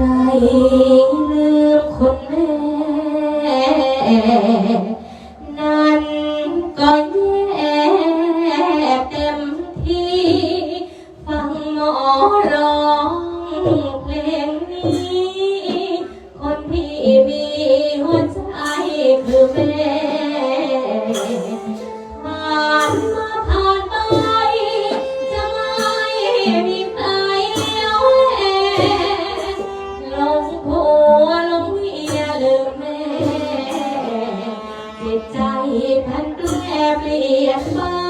ใคเลย 红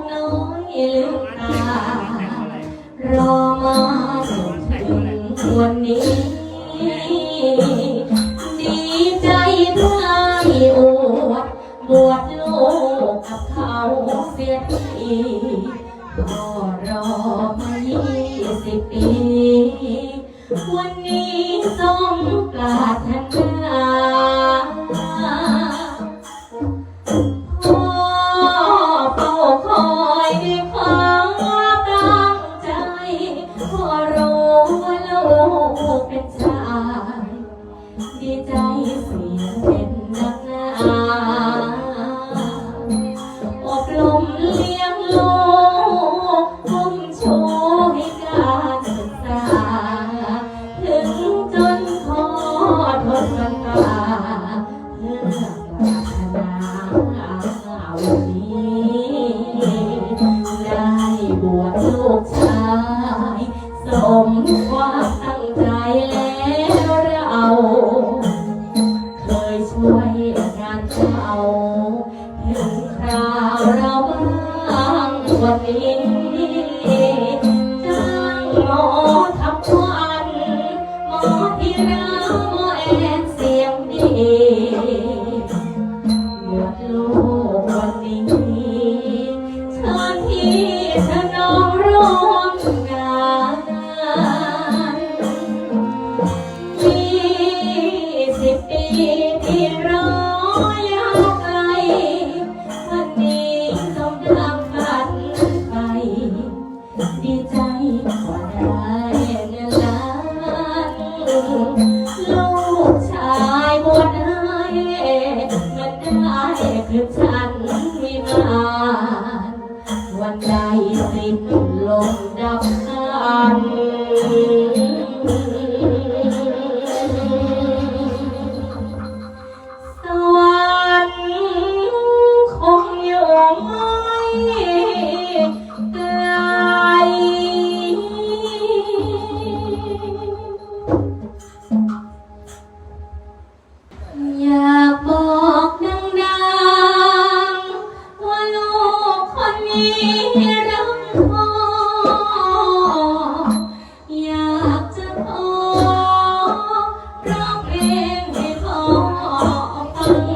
กน้อยลืมตารอมาจนถึงวันนี้ ดีใจพลายอวดบวดโลกกับเขาเสียทีพ่อรอมายี่สิบปี วันนี้สมปรารถนา เป็นชายดีใจเสียเป็นนักอบรมเลี้ยงลกคุ้มชูให้การษา ถึงจนพอทนกันเพื่อพัฒนาวันนี้ ได้บวชลูก เราบ้างวันนี้ Oh. รัพ่อ อยากจะขอร้องเพลงให้พ่อฟัง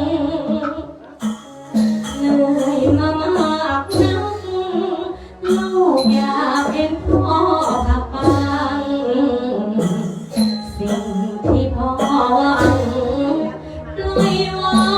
เหนื่อยมามากนักลูกอยากเป็นพ่อขับปังสิ่งที่พ่อหวังด้วยว่า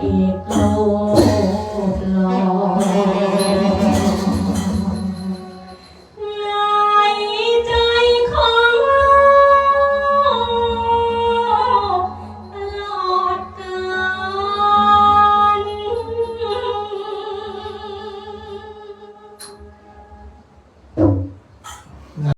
เอก